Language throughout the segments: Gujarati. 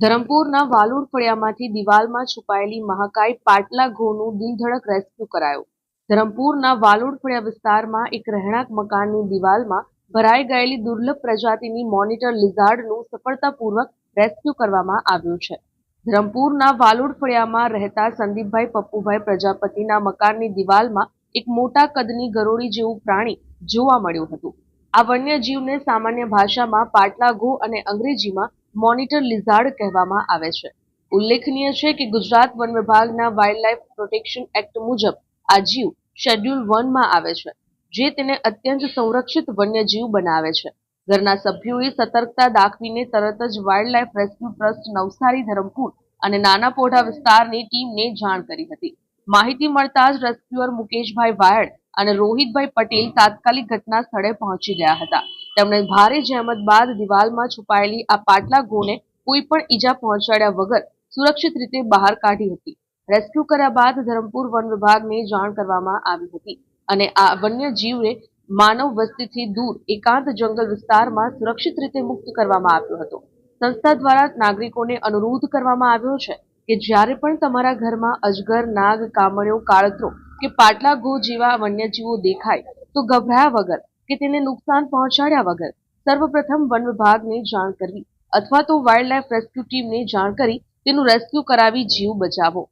ધરમપુરના વાલુર ફળિયામાંથી દિવાલમાં છુપાયેલી મહાકાય પાટલા ઘોનું દિલધડક રેસ્ક્યુ કરાયું. ધરમપુરના વાલુર ફળિયા વિસ્તારમાં એક રહેણાંક મકાનની દિવાલમાં ભરાઈ ગયેલી દુર્લભ પ્રજાતિની મોનિટર લિઝાર્ડનું સફળતાપૂર્વક રેસ્ક્યુ કરવામાં આવ્યું છે. ધરમપુરના વાલુડ ફળિયામાં રહેતા સંદીપભાઈ પપ્પુભાઈ પ્રજાપતિના મકાનની દિવાલમાં એક મોટા કદની ગરોળી જેવું પ્રાણી જોવા મળ્યું હતું. આ વન્યજીવને સામાન્ય ભાષામાં પાટલા ઘો અને અંગ્રેજીમાં મોનિટર લિઝાર્ડ કહેવામાં આવે છે. ઉલ્લેખનીય છે કે ગુજરાત વન વિભાગના વાઇલ્ડલાઇફ પ્રોટેક્શન એક્ટ મુજબ આ જીવ શેડ્યુલ વનમાં આવે છે, જે તેને અત્યંત સંરક્ષિત વન્યજીવ બનાવે છે. ઘરના સભ્યોએ સતર્કતા દાખવીને તરત જ wildlife rescue trust Navsari, Dharampur અને નાના પોઢા વિસ્તારની ટીમને જાણ કરી હતી. માહિતી મળતા જ રેસ્ક્યુઅર મુકેશભાઈ વાયડ અને રોહિતભાઈ પટેલ તાત્કાલિક ઘટના સ્થળે પહોંચી ગયા હતા. તેમણે ભારે જહેમત બાદ દિવાલમાં છુપાયેલી આ પાટલા ગોને કોઈ પણ ઈજા પહોંચાડ્યા વગર સુરક્ષિત રીતે બહાર કાઢી હતી. રેસ્ક્યુ કર્યા બાદ ધરમપુર વન વિભાગને જાણ કરવામાં આવી હતી અને આ વન્યજીવને માનવ વસ્તીથી દૂર એકાંત જંગલ વિસ્તારમાં સુરક્ષિત રીતે મુક્ત કરવામાં આવ્યો હતો. સંસ્થા દ્વારા નાગરિકોને અનુરોધ કરવામાં આવ્યો છે કે જ્યારે પણ તમારા ઘરમાં અજગર, નાગ, કામળિયો, કાળતરો કે પાટલા ગો જેવા વન્યજીવો દેખાય તો ગભરાયા વગર કે તેને નુકસાન પહોંચાડ્યા વગર સર્વપ્રથમ વન વિભાગને જાણ કરવી અથવા તો વાઇલ્ડલાઇફ રેસ્ક્યુ ટીમને જાણ કરી તેનું રેસ્ક્યુ કરાવી જીવ બચાવો.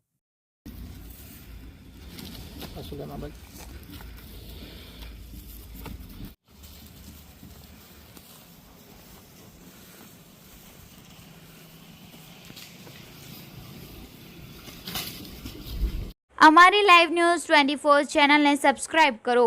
અમારી લાઈવ ન્યૂઝ ટ્વેન્ટી ફોર ચેનલને સબસ્ક્રાઇબ કરો.